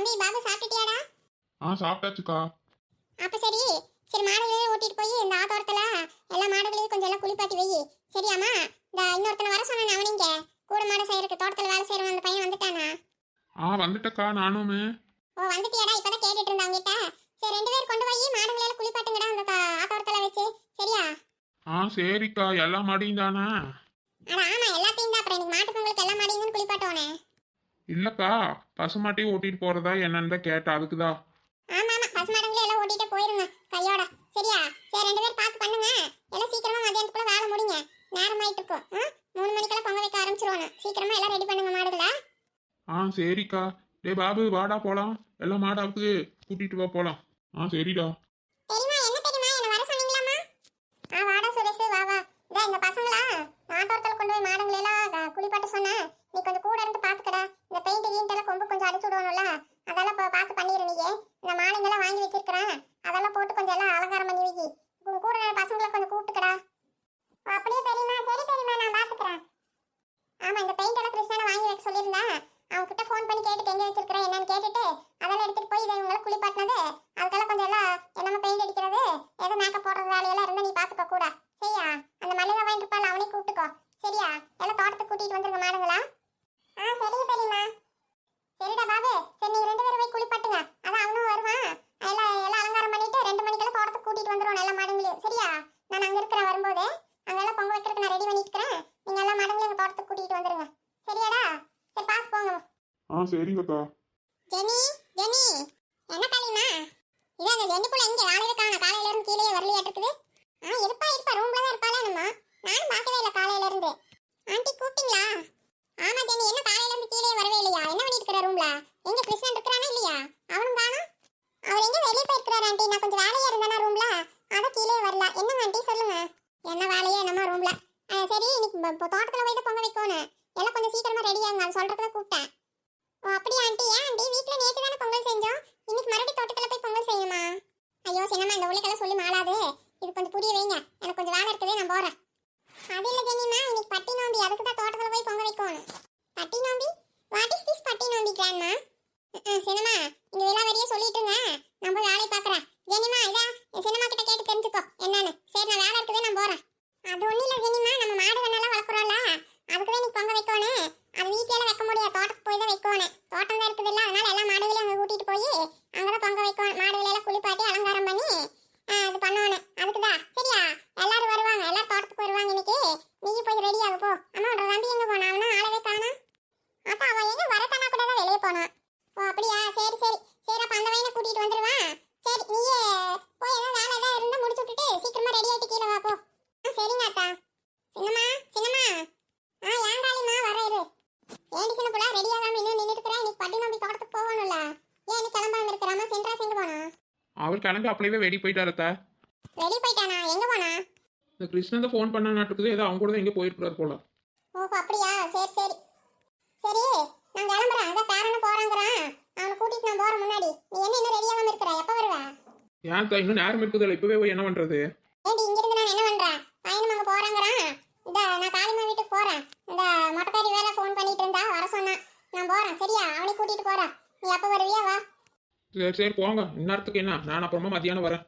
தம்பி பாபு சாப்பிட்டுட்டியாடா? ஆ சாப்பிட்டாச்சுக்கா. அப்ப சரி சரி மாடுகளே ஓட்டிட்டு போய் இந்த ஆத்தோரத்துல எல்லா மாடுகளையும் கொஞ்சம் எல்லாம் குளிப்பாட்டி வை சரியாமா இந்த இன்னொருத்தனை வர சொன்னான் அவனிங்க கூட மாடு செய்யறதுக்கு தோட்டத்துல வேலை செய்யறவன் அந்த பையன் வந்துட்டானா? ஆ வந்துட்டக்கா நானுமே. ஓ வந்துட்டியாடா? இப்பதான் கேட்டுட்டு இருந்தா அவங்கிட்ட சரி ரெண்டு பேர் கொண்டு போய் மாடுகளை எல்லாம் குளிப்பாட்டுங்கடா அந்த ஆத்தோரத்துல வச்சு. சரியா? ஆ சரிக்கா எல்லா மாடியும் தானே? அட ஆமா எல்லாத்தையும் தான் அப்புறம் இன்னைக்கு மாட்டு பொங்கலுக்கு எல்லா மாடியும் குளிப்பாட்டுவானே. இல்லக்கா பசுமாட்டையும் ஓட்டிட்டு போறதா என்னன்னு தான் கேட்டேன் அதுக்குதான் ஆமா ஆமா பசு மாடுங்களே எல்லாம் ஓட்டிட்டு போயிருங்க கையோட. சரியா? சரி ரெண்டு பேர் பார்த்து பண்ணுங்க. எல்லாம் சீக்கிரமா மதியானத்துக்குள்ள வேலை முடிங்க நேரம் ஆயிட்டு இருக்கும்? மூணு மணிக்கெல்லாம் பொங்க வைக்க ஆரம்பிச்சிருவாங்க சீக்கிரமா எல்லாம் ரெடி பண்ணுங்க மாடுகளை. ஆ சரிக்கா. டேய் பாபு வாடா போலாம். எல்லா மாடாவுக்கு கூட்டிட்டு வா போலாம். ஆ சரிடா தெரியுமா என்ன தெரியுமா என்ன வர சொன்னீங்களாமா ஆ வாடா சுரேஷ் வா வா இதா இந்த பசங்களா நாட்டோரத்தில் கொண்டு போய் மாடுங்களை எல்லாம் க- குளிப்பாட்ட சொன்னேன் நீ கொஞ்சம் கூட இருந்து பாத்துக்கடா இந்த பெயிண்ட் கீண்ட் எல்லாம் கொம்பு கொஞ்சம் அடிச்சு விடுவானுல்ல அதெல்லாம் இப்போ பார்த்து பண்ணிடு நீ இந்த மாடுங்கெல்லாம் வாங்கி வச்சிருக்கிறேன் அதெல்லாம் போட்டு கொஞ்சம் எல்லாம் அலங்காரம் பண்ணி வை உங்க கூட இருக்கிற பசங்களை கொஞ்சம் கூப்பிட்டுக்கடா ஓ, அப்படியே தெரியுமா சரி தெரியுமா நான் பாத்துக்கிறேன் ஆமா இந்த பெயிண்ட் எல்லாம் கிருஷ்ணனை வாங்கி வைக்க சொல்லியிருந்தேன் அவங்க கிட்ட ஃபோன் பண்ணி கேட்டுட்டு எங்க வச்சிருக்கிறேன் என்னன்னு கேட்டுட்டு அதெல்லாம் எடுத்துட்டு போய் இதை இவங்களை குளிப்பாட்டினது அதுக்கெல்லாம் கொஞ்சம் எல்லாம் என்னமா பெயிண்ட் அடிக்கிறது எது மேக்கப் போடுறது வேலையெல்லாம் இருந்தா நீ பாத்துக்கோ கூட சரியா அந்த மல்லிகை வாங்கிட்டு இருப்பாள் அவனையும் கூப்பிட்டுக்கோ சரியா எல்லாம் தோட்டத்துக்கு கூட்டிட்டு வந்துருங்க மாடுங்களா ஆ சரி பெரியம்மா சரிடா பாபு சரி நீங்க ரெண்டு பேரும் போய் குளிப்பாட்டுங்க அதான் அவனும் வருவான் எல்லாம் எல்லாம் அலங்காரம் பண்ணிட்டு ரெண்டு மணிக்கெல்லாம் தோட்டத்துக்கு கூட்டிட்டு வந்துருவோம் எல்லா மாடுங்களையும் சரியா நான் அங்க இருக்கிறேன் வரும்போது. அங்கெல்லாம் பொங்க வைக்கிறதுக்கு நான் ரெடி பண்ணிட்டு இருக்கிறேன் நீங்க எல்லா மாடுங்களையும் எங்க தோட்டத்துக்கு கூட்டிட்டு வந்துருங்க. சரியாடா? சரி பார்த்து போங்க. ஆ சரிங்கக்கா. Jenny Jenny. என்ன காலிமா இது அந்த ஜெனி புள்ள இங்க காலையில காண காலையில இருந்து கீழே வரலையா இருக்குது. ஆ இருப்பா இருப்பா. ரூம்ல தான் இருப்பாளே நம்ம நானும் பார்க்கவே இல்லை காலையில இருந்து. ஆண்டி கூப்பிட்டீங்களா? ஆமா ஜெனி. என்ன காலையில இருந்து கீழே வரவே இல்லையா? என்ன பண்ணிட்டு இருக்கிற ரூம்ல எங்க கிருஷ்ணன் இருக்கிறானா இல்லையா? அவனும் காணோம். அவர் எங்க வெளியே போயிருக்கிறாரு ஆண்டி. நான் கொஞ்சம் வேலையா இருந்தானா ரூம்ல அதான் கீழே வரல. என்னங்க ஆண்டி? சொல்லுங்க. என்ன வேலையே என்னமா ரூம்ல சரி இன்னைக்கு இப்போ தோட்டத்துல போயிட்டு பொங்க வைக்கணும் எல்லாம் கொஞ்சம் சீக்கிரமா ரெடி ஆகுங்க அது சொல்றதுக்கு கூப்பிட்டேன். ஓ அப்படியா ஆண்டி? ஏன் ஆண்டி? வீட்டுல நேற்று தானே பொங்கல் செஞ்சோம். இன்னைக்கு மறுபடியும் தோட்டத்துல போய் பொங்கல் செய்யுமா ஐயோ சின்னம்மா இந்த உலகெல்லாம் சொல்லி மாளாது. இது கொஞ்சம் புரிய வைங்க. எனக்கு கொஞ்சம் வேலை இருக்குது நான் போறேன். அது இல்ல ஜெனிமா இன்னைக்கு பட்டி நோம்பி. அதுக்கு தான் தோட்டத்துல போய் பொங்க வைக்கணும் பட்டி நோம்பி? வாட் இஸ் திஸ் பட்டி நோம்பி கிராண்ட்மா சினிமா இங்க விலாவரியே சொல்லிட்டுங்க நான் போய் வேலையை பாக்குறேன் ஜெனிமா இதா சினிமா கிட்ட கேட்டு தெரிஞ்சுக்கோ என்னன்னு சரி நான் வேலை இருக்குது நான் போறேன் அது ஒண்ணும் இல்ல ஜெனிமா நம்ம மாடு கண்ணெல்லாம் வளர்க்குறோம்ல அதுக்கு தான் நீ பொங்க வைக்கணும் அது வீட்டில வைக்க முடியாது தோட்டத்துக்கு போய் தான் வைக்கணும் தோட்டம் தான் இருக்குது இல்ல அதனால எல்லா மாடுகளையும் அங்க கூட்டிட்டு போய் அங்கதான் பொங்க வைக்கணும் மாடுகளை எல்லாம் குளிப்பாட்டி அலங்காரம் பண்ணி ஆ, அது பண்ணணும் அதுக்குதா சரியா எல்லாரும் வருவாங்க எல்லாரும் தோட்டத்துக்கு வருவாங்க இன்னைக்கு நீ போய் ரெடி ஆகு போ அம்மா உன்னோட தம்பி எங்க போனா அவனா ஆளவே காணோம் அப்ப அவன் எங்க வரத்தானா கூட தான் வெளியே போனான் ஓ அப்படியா சரி சரி சரி அப்ப அந்த பையனை கூட்டிட்டு வந்துருவான் சரி நீயே போய் ஏதாவது வேலை ஏதாவது இருந்தா முடிச்சு விட்டுட்டு சீக்கிரமா ரெடி ஆயிட்டு கீழே வா போ ஆ சரிங்க அத்தா சின்னம்மா சின்னம்மா ஆ ஏன் காளிமா வர இரு ஏண்டி சின்ன புள்ள ரெடி ஆகாம இன்னும் நின்னுட்டு இருக்கிற இன்னைக்கு பட்டி நம்பி தோட்டத்துக்கு போகணும்ல ஏன் நீ கிளம்பாம இருக்கிறாமா சென்றா செங்க போனா கிளம்பி அப்படியே வெடி போயிட்டாரத்த வெளிய போயிட்டானா? எங்க போனா? இந்த கிருஷ்ணன் தான் ஃபோன் பண்ண நாட்டுக்குது ஏதோ அவங்க கூட தான் எங்கே போயிருக்கிறாரு போல. ஓஹோ அப்படியா? சரி சரி. சரி நான் கிளம்புறேன். அதான் பேரன போறாங்கறான் அவனை கூட்டிட்டு நான் போறேன் முன்னாடி. நீ என்ன இன்னும் ரெடி ஆகாம இருக்கிற? எப்ப வருவ? ஏன் அக்கா, இன்னும் நேரம் இருக்குதுல்ல இப்பவே போய் என்ன பண்றது? ஏண்டி இங்க இருந்து நான் என்ன பண்றேன் பையனும் அங்க போறாங்கறான் இந்த நான் காளிமா வீட்டுக்கு போறேன். இந்த மொட்டைக்காரி வேற ஃபோன் பண்ணிட்டு இருந்தா வர சொன்னான். நான் போறேன். சரியா? அவனை கூட்டிட்டு போறேன். நீ எப்ப வருவியா? வா. சரி சரி போங்க. இந்நேரத்துக்கு என்ன? நான் அப்புறமா மதியானம் வரேன்.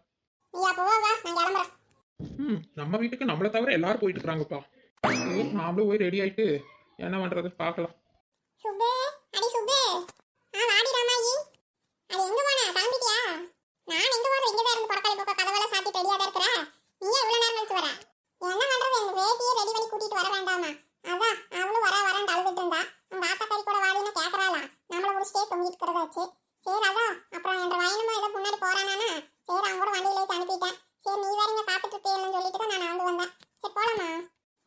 ம் நம்ம வீட்டுக்கு நம்மளை தவிர எல்லாரும் போயிட்டு இருக்காங்கப்பா. சரி, நாமளும் போய் ரெடி ஆயிட்டு என்ன பண்றது? பார்க்கலாம். அதான் அவளும் வர வரேன் அழுதுட்டு இருந்தா. உங்க ஆத்தாக்காரி கூட வாடின்னு கேக்குறாளாம் நம்மள முடிச்சுட்டே தொங்கிட்டு இருக்கிறதாச்சு. சரி அதான் அப்புறம் என்ற வயனுமா ஏதோ முன்னாடி போறானானா சரி அவங்க கூட வண்டியிலே அனுப்பிட்டேன். சரி நீ வேற இங்க காத்துட்டு இருப்பீங்கன்னு சொல்லிட்டு தான் நான் வந்து வந்தேன். சரி போலாமா?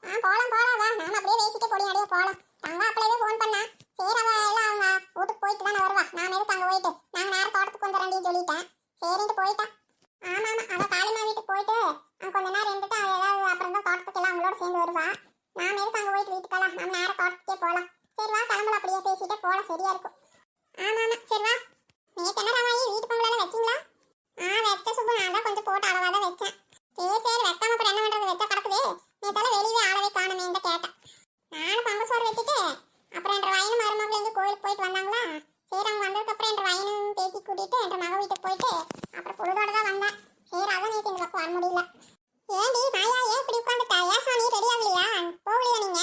ஆ போலாம் போலாம் வா. நாம அப்படியே பேசிட்டு அடியே போலாம். தங்க அப்படியே ஃபோன் பண்ணா. சரி அவ எல்லாம் அவங்க வீட்டுக்கு போயிட்டு தானே வருவா. நான் எதுக்கு அங்க போயிட்டு? நாங்க நேரம் தோட்டத்துக்கு வந்துடுறேன்னு சொல்லிட்டேன். சரின்ட்டு போயிட்டா. ஆமா ஆமா. அவ காளிமா வீட்டுக்கு போயிட்டு அவன் கொஞ்ச நேரம் இருந்துட்டு அவ ஏதாவது அப்புறம் தான் தோட்டத்துக்கு எல்லாம் அவங்களோட சேர்ந்து வருவா. நாம எதுக்கு அங்க போயிட்டு வீட்டுக்கெல்லாம் நம்ம நேரம் தோட்டத்துக்கே போலாம். சரி வா கிளம்பல அப்படியே. பேசிட்டு போலாம். சரியா இருக்கும். ஆமா ஆமா. சரி வா. நேத்து என்ன ராமாயி வீட்டு பொங்கலாம் வச்சீங்களா? ஆ வெத்த சுப்பு. நான் தான் கொஞ்சம் போட்டு அளவாக தான் வச்சேன். சரி சரி வெக்காம அப்புறம் என்ன பண்றது? வெச்ச கிடக்குது. நேத்தால வெளியவே ஆளவே காணுமே இந்த கேட்டேன். நானும் பங்கு சோறு வச்சுட்டு அப்புறம் என்ற வயனும் மருமகள் எங்க கோயிலுக்கு போயிட்டு வந்தாங்களா? சரி அவங்க வந்ததுக்கு அப்புறம் என்ற வயனும் பேசி கூட்டிட்டு என்ற மக வீட்டுக்கு போயிட்டு அப்புறம் பொழுதோட தான் வந்தேன். சரி அதான் நேற்று இந்த பக்கம் வர முடியல. ஏண்டி மாயா ஏன் இப்படி உட்காந்துட்டா? ஏன் சாமி ரெடி ஆகலையா? போகலையா நீங்க?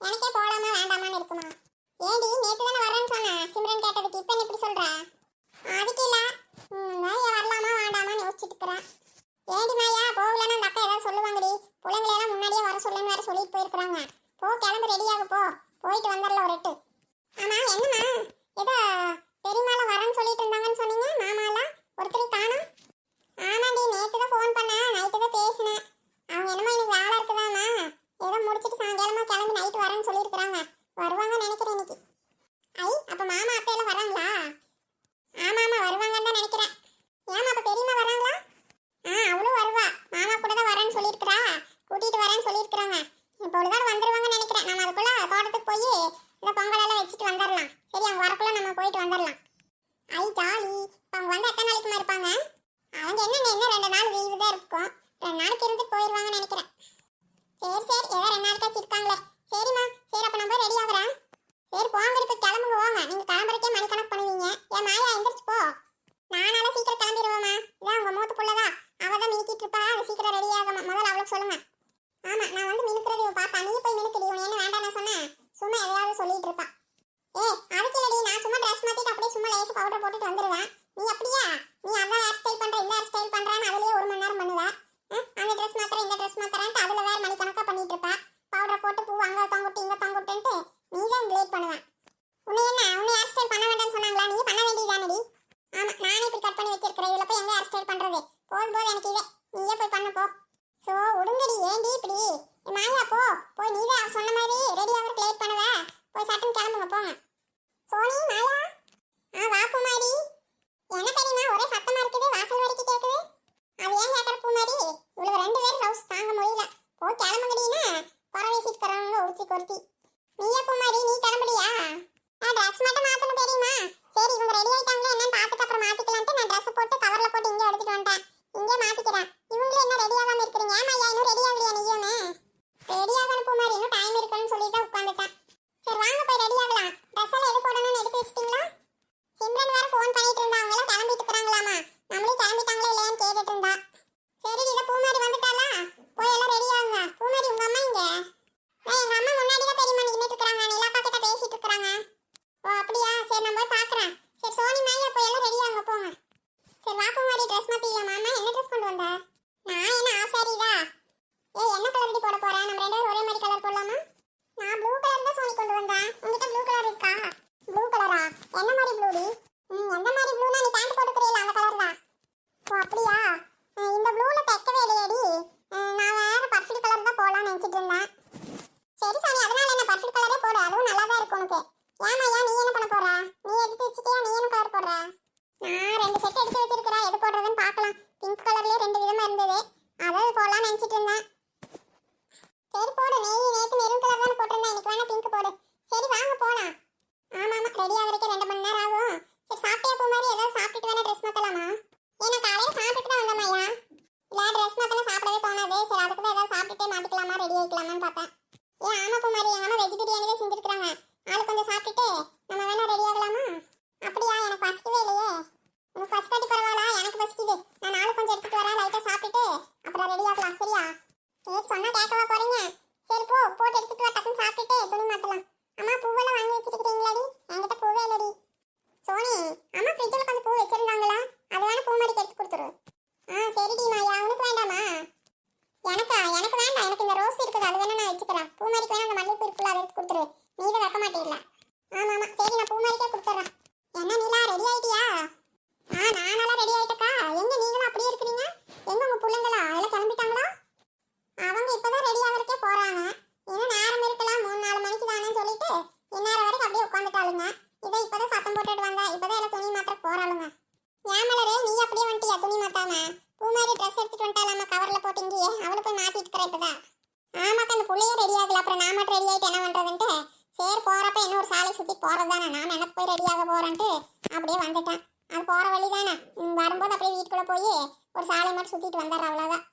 எனக்கே போகலாமா வேண்டாமான்னு இருக்குமா? ஏண்டி நேற்று தானே வரேன்னு சொன்னேன். சிம்ரன் கேட்டதுக்கு இப்போ இப்படி சொல்கிறேன் வந்துடலாம் போ. சோ ஒடுங்கடி ஏண்டி இப்படி? மாயா போ. போய் நீ தான் சொன்ன மாதிரி ரெடி ஆகிறதுக்கு லேட் பண்ணுவ. போய் சட்டம் கிளம்புங்க போங்க சோனி மாயா? ஆ வா பூமாரி. என்ன தெரியுமா? ஒரே சத்தமா இருக்குது வாசல் வரைக்கும் கேட்குது அது ஏன் கேட்குற பூமாரி? இவ்வளவு ரெண்டு பேரும் ஹவுஸ் தாங்க முடியல. போ கிளம்புங்கடின்னா பறவை சீட் தரணும்னு ஒருத்தி கொருத்தி நீயா பூமாரி? நீ கிளம்புடியா? நான் ட்ரெஸ் மட்டும் மாற்றணும் தெரியுமா? சரி இவங்க ரெடி ஆயிட்டாங்களா என்னன்னு பார்த்துட்டு அப்புறம் மாற்றிக்கலான்ட்டு நான் ட்ரெஸ் போட்டு கவரில் போட்டு இங்கே எடுத்துகிட்டு வந்துட்டேன். இங்கே மாற்றிக்கிறேன் சரி அதுக்கு தான் ஏதாவது சாப்பிட்டுட்டே மாட்டிக்கலாமா? ரெடி ஆகிக்கலாமான்னு பார்த்தேன். ஏன் ஆமா குமாரி எங்கன்னா ஆளுங்க இதை இப்பதான் சத்தம் போட்டுட்டு வந்தா இப்பதான் எல்லாம் துணி மாத்திர போறாளுங்க. ஏன் நீ அப்படியே வந்துட்டியா துணி மாத்தாம? பூ மாதிரி ட்ரெஸ் எடுத்துட்டு வந்துட்டாலாம கவர்ல போட்டு இங்கேயே? அவளை போய் மாத்திட்டு இருக்கிற இப்பதான். ஆமாக்கா அந்த பிள்ளையே ரெடி ஆகல. அப்புறம் நான் மட்டும் ரெடி ஆகிட்டு என்ன பண்றதுன்ட்டு? சரி போறப்ப என்ன ஒரு சாலை சுத்தி போறதுதானே நான் எனக்கு போய் ரெடி ஆக போறேன்ட்டு அப்படியே வந்துட்டேன். அது போற வழி தானே. வரும்போது அப்படியே வீட்டுக்குள்ள போய் ஒரு சாலை மட்டும் சுத்திட்டு வந்துடுறேன் அவ்வளவுதான்.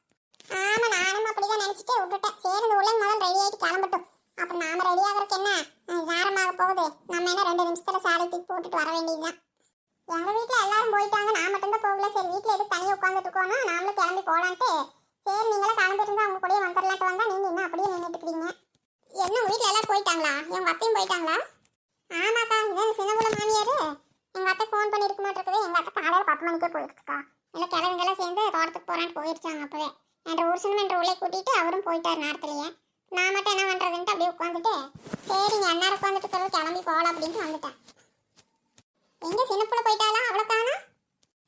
ஆமா நானும் அப்படிதான் நினைச்சிட்டு விட்டுட்டேன். சரி இந்த உள்ள முதல்ல ரெடி ஆகிட்டு கிளம்பட்டும். அப்போ நாம ரெடி ஆகிறதுக்கு என்ன? நேரமாக போகுது. நம்ம என்ன ரெண்டு நிமிஷத்தில் சாலை தூக்கி போட்டுட்டு வர வேண்டியதுதான். எங்கள் வீட்டில் எல்லாரும் போயிட்டாங்க. நான் மட்டும்தான் போகல. சரி வீட்டில் எதுவும் தனியாக உட்காந்துட்டு இருக்கோம்னா நாமளும் கிளம்பி போகலான்ட்டு சரி நீங்களே கலந்துட்டு இருந்தா அவங்க கூடயே வந்துடலான்ட்டு வந்தா நீங்கள் என்ன அப்படியே நின்றுட்டு இருக்கீங்க. என்ன உங்க எல்லாம் போயிட்டாங்களா? எங்கள் அத்தையும் போயிட்டாங்களா? ஆமாக்கா இதான் சின்னகுல மாமியாரு. எங்கள் அத்தை ஃபோன் பண்ணியிருக்க இருக்க எங்கள் எங்க அத்தை காலையில் பத்து மணிக்கே போயிருக்குக்கா. இல்லை கிழங்குங்கெல்லாம் சேர்ந்து தோட்டத்துக்கு போறான்னு போயிருச்சாங்க அப்பவே. என்ற ஊர் சினிமா என்ற உள்ளே கூட்டிகிட்டு அவரும் போயிட்டார் நேரத்துலையே. நான் மட்டும் என்ன பண்றதுன்ட்டு அப்படியே உட்காந்துட்டு சரிங்க அண்ணாரு உட்காந்துட்டு இருக்கிறது கிளம்பி போகலாம் அப்படின்ட்டு வந்துட்டேன். எங்க சின்ன புள்ள போயிட்டாளா? அவளை காணோம்?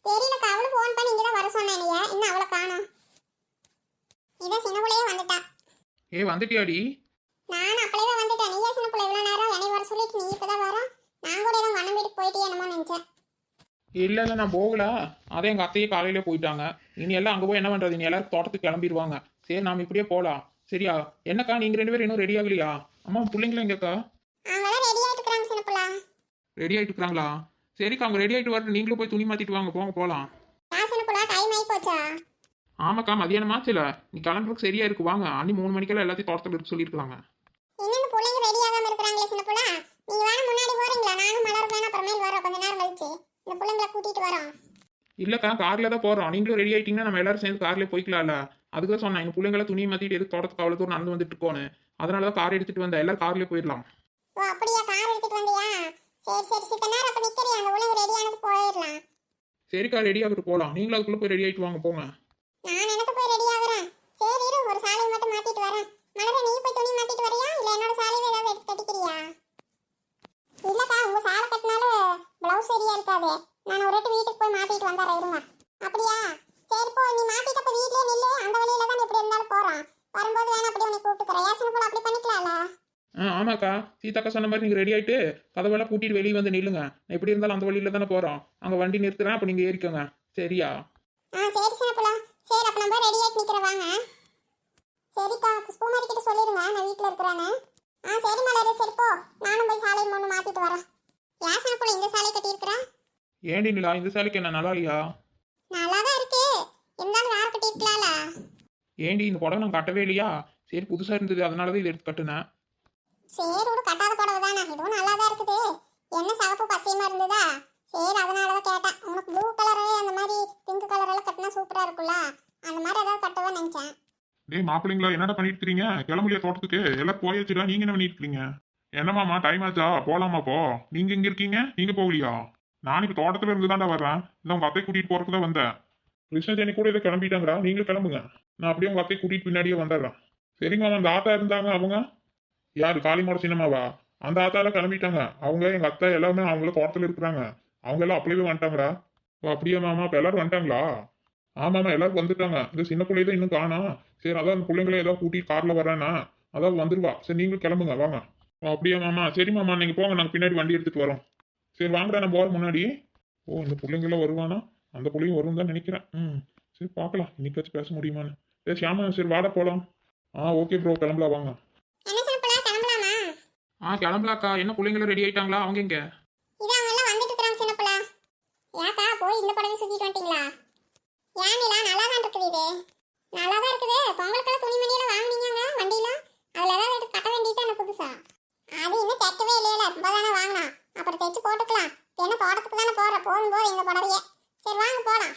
தெரியலக்கா அவளும் ஃபோன் பண்ணி இங்கே தான் வர சொன்னேன் நீ. இன்னும் அவளை காணோம்? இதை சின்ன புள்ளையே வந்துட்டா. ஏ வந்துட்டியாடி? நான் அப்பளவே வந்துட்டேன். நீயே சின்ன புள்ள இவ்வளோ நேரம் என்னை வர சொல்லிட்டு நீ இப்போ தான் வர? நான் கூட ஏதோ மனம் வீட்டுக்கு போயிட்டே என்னமோ நினச்சேன். இல்லை இல்லை நான் போகல. அதே எங்கள் அத்தையே காலையிலே போயிட்டாங்க. இனி எல்லாம் அங்கே போய் என்ன பண்ணுறது இனி எல்லாரும் தோட்டத்துக்கு கிளம்பிடுவாங்க. சரி நாம் இப்படியே போகலாம் சரியா? என்னக்கா நீங்கள் ரெண்டு பேரும் இன்னும் ரெடி ஆகலையா? அம்மா பிள்ளைங்களும் எங்கக்கா? ரெடி ஆகிட்டு இருக்கிறாங்க சின்ன புள்ள. ரெடி ஆகிட்டு இருக்காங்களா சரிக்கா அவங்க ரெடி ஆகிட்டு வரட்டும். நீங்களும் போய் துணி மாற்றிட்டு வாங்க. போங்க போச்சா ஆமாக்கா மதியானமாச்சுல நீ கிளம்புறதுக்கு சரியா இருக்கு. வாங்க அன்னி மூணு மணிக்கெல்லாம் எல்லாத்தையும் தோட்டத்தில் இருக்க சொல்லியிருக்காங்க இருக்கிறாங்களே நீங்க இல்லக்கா கார்ல தான் போறோம். நீங்களும் ரெடி ஆயிட்டீங்கன்னா நம்ம எல்லாரும் சேர்ந்து கார்ல போய்க்கலாம்ல. அதுக்கு தான் சொன்னேன் பிள்ளைங்கள துணி மாத்திட்டு எதுக்கு தோட்டத்துக்கு அவ்வளவு தூரம் நடந்து வந்துட்டு இருக்கோன்னு. அதனால தான் கார் எடுத்துட்டு வந்தேன். எல்லாரும் கார்லயே போயிடலாம். ஓ அப்படியா? கார் எடுத்துட்டு வந்தியா? சரி சரி சித்த நேரம் அப்ப நிக்கிறியா அந்த பிள்ளைங்க ரெடி ஆனது போயிடலாம். சரிக்கா ரெடி ஆகிட்டு போகலாம் நீங்களும் அதுக்குள்ள போய் ரெடி ஆயிட்டு வாங்க போங்க. நான் எனக்கு போய் ரெடி ஆகுறேன். சரி இரு ஒரு சாலையை மட்டும் மாத்திட்டு வரேன். மலர நீ போய் துணி மாத்திட்டு வரியா? இல்ல என்னோட சாலையை ஏதாவது எடுத்து கட்டிக்கிறியா? இல்லக்கா உங்க சாலை கட்டினாலும் பிளவுஸ் சரியா இருக்காது நான் ஒரு வாட்டி வீட்டுக்கு போய் மாத்திட்டு வந்துடுறேன் இருங்க அப்படியா சரி போ நீ மாத்திட்டு அப்ப வீட்லயே நில்லு அந்த வழியில தான் எப்படி இருந்தாலும் போறோம் வரும்போது வேணா அப்படி உன்னை கூப்பிட்டுக்கிறேன் ஏசன போல அப்படி பண்ணிக்கலாம்ல ஆ ஆமாக்கா சீதாக்கா சொன்ன மாதிரி நீங்க ரெடி ஆயிட்டு கதவெல்லாம் கூட்டிட்டு வெளியே வந்து நில்லுங்க. நான் எப்படி இருந்தாலும் அந்த வழியில தானே போறோம். அங்க வண்டி நிறுத்துறேன் அப்ப நீங்க ஏறிக்கோங்க. சரியா? ஆ சரி சின்னப்புல சரி அப்ப நம்ம ரெடி ஆயிட்டு நிக்கிற வாங்க. சரிக்கா புஷ்பமாரி கிட்ட சொல்லிடுங்க நான் வீட்ல இருக்கிறேன்னு. ஆ சரி மலரு சரி போ. நானும் போய் சாலை மூணு மாத்திட்டு வரேன். ஏன் சின்னப்புல இந்த சாலை கட்டி இருக்கிறேன் ஏண்டி நிலா இந்த சேலைக்கு என்ன நல்லா இல்லையா நல்லா தான் இருக்கு. இருந்தாலும் வேற கட்டி இருக்கலாம்ல ஏண்டி இந்த புடவை நான் கட்டவே இல்லையா? சரி புதுசா இருந்தது அதனால தான் இதை எடுத்து கட்டுனேன். சரி விடு கட்டாத புடவை தானே. இதுவும் நல்லா தான் இருக்குது. என்ன சகப்பு பச்சையமா இருந்ததா? சரி அதனால தான் கேட்டேன். உனக்கு ப்ளூ கலரு அந்த மாதிரி பிங்க் கலர் எல்லாம் கட்டினா சூப்பரா இருக்கும்ல. அந்த மாதிரி ஏதாவது கட்டவே நினைச்சேன். டேய் மாப்பிள்ளைங்களா என்னடா பண்ணிட்டு இருக்கீங்க கிளம்பலையா தோட்டத்துக்கு. எல்லாம் போயாச்சுடா. நீங்க என்ன பண்ணிட்டு இருக்கீங்க என்னமாமா டைம் ஆச்சா? போலாமா போ. நீங்க இங்க இருக்கீங்க? நீங்க போகலையா? நான் இப்ப தோட்டத்துல இருந்து தான்டா வர்றேன். இந்த உங்க அத்தை கூட்டிட்டு போறதுக்கு தான் வந்தேன். கிருஷ்ணஜனி கூட இதை கிளம்பிட்டாங்கடா. நீங்களும் கிளம்புங்க. நான் அப்படியே உங்க அத்தை கூட்டிட்டு பின்னாடியே வந்துடுறேன். சரிங்க அந்த ஆத்தா இருந்தாங்க அவங்க? யாரு காளிமோட சினிமாவா அந்த ஆத்தால கிளம்பிட்டாங்க. அவங்க எங்க அத்தை எல்லாமே அவங்கள தோட்டத்துல இருக்கிறாங்க. அவங்க எல்லாம் அப்படியே வந்துட்டாங்கடா. ஓ அப்படியே மாமா? இப்போ எல்லாரும் வந்துட்டாங்களா? ஆமாம்மா எல்லாரும் வந்துட்டாங்க. இந்த சின்ன பிள்ளைய தான் இன்னும் காணோம். சரி அதான் அந்த பிள்ளைங்கள ஏதாவது கூட்டிட்டு காரில் வரேன்னா அதான் வந்துருவா. சரி நீங்களும் கிளம்புங்க வாங்க. ஓ, அப்படியே மாமா? சரி மாமா நீங்கள் போங்க நாங்கள் பின்னாடி வண்டி எடுத்துகிட்டு வரோம். சரி வாங்கடா நான் போற முன்னாடி. ஓ இந்த பிள்ளைங்களாம் வருவானா? அந்த பிள்ளையும் வரும் தான் நினைக்கிறேன். ம் சரி பார்க்கலாம். இன்னைக்காச்சும் பேச முடியுமான்னு. சரி ஷியாமா சரி வாட போகலாம் ஆ ஓகே ப்ரோ கிளம்பலாம் வாங்க. ஆ கிளம்பலாக்கா. என்ன பிள்ளைங்களும் ரெடி ஆயிட்டாங்களா? அவங்க எங்க? இது அவங்க எல்லாம் வந்துட்டு இருக்காங்க சின்ன புள்ள. ஏக்கா போய் நல்லா தான் நல்லா தான் இருக்குது பொங்கலுக்கெல்லாம் துணி மணியெல்லாம் வாங்கினீங்க வண்டியில? அதுல ஏதாவது எடுத்து கட்ட வேண்டியது புதுசா? அது இன்னும் தைக்கவே இல்லையில ரொம்ப தானே அப்புறம் தைச்சு போட்டுக்கலாம். என்ன தோட்டத்துக்கு தானே போடுற? போதும் போது இந்த புடவையே. சரி வாங்க போலாம்.